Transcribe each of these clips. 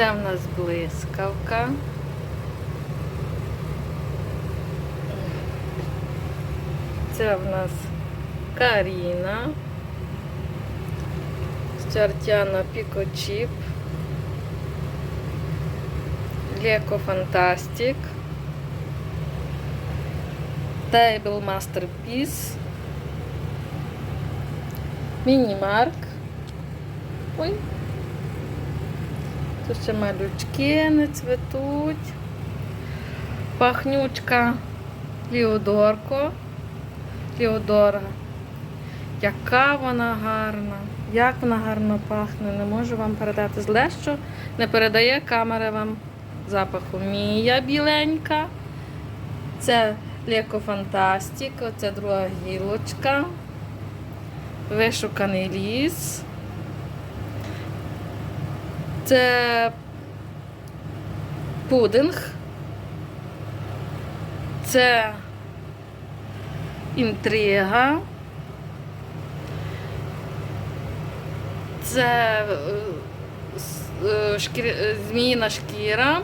Це в нас блискавка. Це в нас Каріна. Стюартяна Пікочіп. Леко Фантастик. Table Masterpiece. Мінімарк. Ой. Тут ще малючки не цветуть. Пахнючка Ліодорко. Ліодора. Яка вона гарна. Як вона гарно пахне. Не можу вам передати зле, що не передає камера вам запаху. Мія біленька. Це Леко. Оце друга гілочка. Вишуканий ліс. Це пудинг. Це інтрига. Це е, е, шкір... е, зміїна шкіра.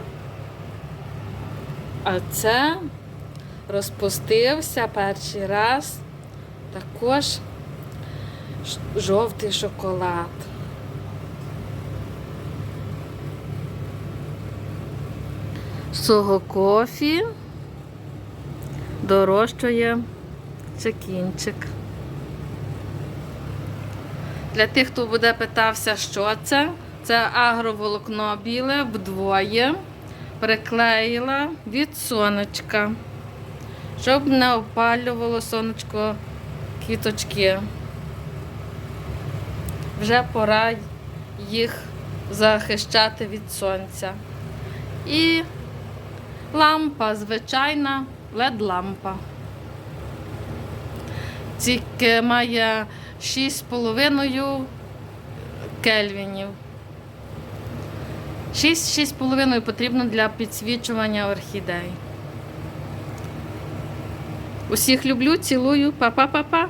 А це розпустився перший раз також жовтий шоколад. Сого кофі дорожчує чекінчик. Для тих, хто буде питався, що це, це агроволокно біле вдвоє приклеїла від сонечка, щоб не опалювало сонечко квіточки. Вже пора їх захищати від сонця. І лампа, звичайна LED-лампа. Тільки має 6,5 кельвінів. 6-6,5 потрібно для підсвічування орхідей. Усіх люблю, цілую, па-па-па-па.